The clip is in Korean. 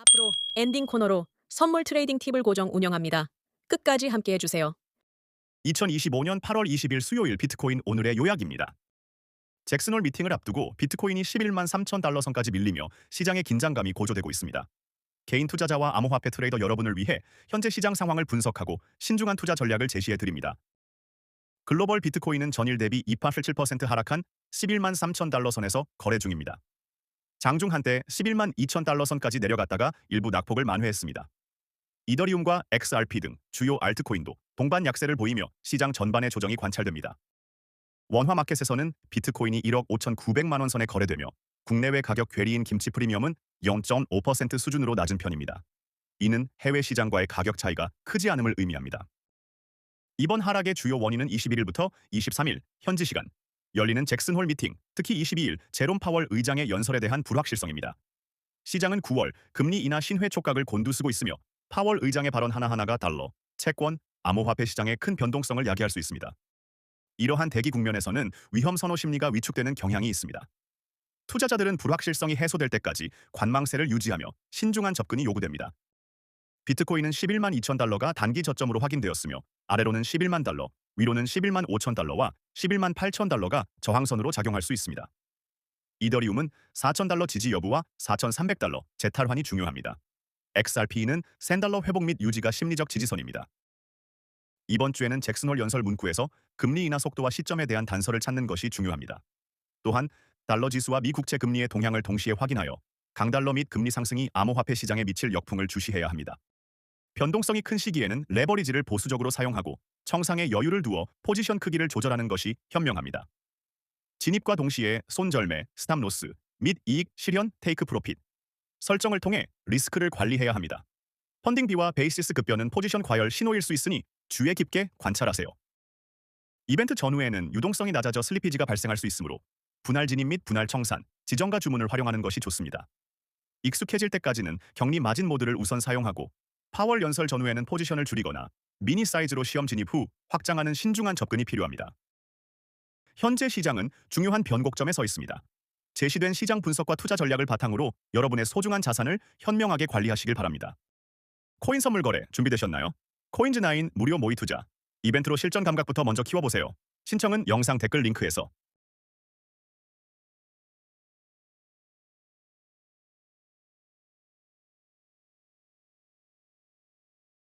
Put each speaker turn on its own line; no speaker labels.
앞으로 엔딩 코너로 선물 트레이딩 팁을 고정 운영합니다. 끝까지 함께 해 주세요.
2025년 8월 20일 수요일 비트코인 오늘의 요약입니다. 잭슨홀 미팅을 앞두고 비트코인이 11만 3천 달러 선까지 밀리며 시장의 긴장감이 고조되고 있습니다. 개인 투자자와 암호화폐 트레이더 여러분을 위해 현재 시장 상황을 분석하고 신중한 투자 전략을 제시해 드립니다. 글로벌 비트코인은 전일 대비 2.87% 하락한 11만 3천 달러 선에서 거래 중입니다. 장중 한때 11만 2천 달러 선까지 내려갔다가 일부 낙폭을 만회했습니다. 이더리움과 XRP 등 주요 알트코인도 동반 약세를 보이며 시장 전반의 조정이 관찰됩니다. 원화 마켓에서는 비트코인이 1억 5,900만 원 선에 거래되며 국내외 가격 괴리인 김치 프리미엄은 0.5% 수준으로 낮은 편입니다. 이는 해외 시장과의 가격 차이가 크지 않음을 의미합니다. 이번 하락의 주요 원인은 21일부터 23일 현지 시간 열리는 잭슨홀 미팅, 특히 22일 제롬 파월 의장의 연설에 대한 불확실성입니다. 시장은 9월 금리 인하 신회 촉각을 곤두쓰고 있으며 파월 의장의 발언 하나하나가 달러, 채권, 암호화폐 시장의 큰 변동성을 야기할 수 있습니다. 이러한 대기 국면에서는 위험 선호 심리가 위축되는 경향이 있습니다. 투자자들은 불확실성이 해소될 때까지 관망세를 유지하며 신중한 접근이 요구됩니다. 비트코인은 11만 2천 달러가 단기 저점으로 확인되었으며 아래로는 11만 달러, 위로는 11만 5천 달러와 11만 8천 달러가 저항선으로 작용할 수 있습니다. 이더리움은 4천 달러 지지 여부와 4,300달러 재탈환이 중요합니다. XRP는 1000달러 회복 및 유지가 심리적 지지선입니다. 이번 주에는 잭슨홀 연설 문구에서 금리 인하 속도와 시점에 대한 단서를 찾는 것이 중요합니다. 또한 달러 지수와 미 국채 금리의 동향을 동시에 확인하여 강달러 및 금리 상승이 암호화폐 시장에 미칠 역풍을 주시해야 합니다. 변동성이 큰 시기에는 레버리지를 보수적으로 사용하고 청상에 여유를 두어 포지션 크기를 조절하는 것이 현명합니다. 진입과 동시에 손절매, 스탑로스, 및 이익, 실현, 테이크 프로핏 설정을 통해 리스크를 관리해야 합니다. 펀딩비와 베이시스 급변은 포지션 과열 신호일 수 있으니 주의 깊게 관찰하세요. 이벤트 전후에는 유동성이 낮아져 슬리피지가 발생할 수 있으므로 분할 진입 및 분할 청산, 지정가 주문을 활용하는 것이 좋습니다. 익숙해질 때까지는 격리 마진 모드를 우선 사용하고 파월 연설 전후에는 포지션을 줄이거나 미니 사이즈로 시험 진입 후 확장하는 신중한 접근이 필요합니다. 현재 시장은 중요한 변곡점에 서 있습니다. 제시된 시장 분석과 투자 전략을 바탕으로 여러분의 소중한 자산을 현명하게 관리하시길 바랍니다. 코인 선물 거래 준비되셨나요? 코인즈9 무료 모의 투자 이벤트로 실전 감각부터 먼저 키워보세요. 신청은 영상 댓글 링크에서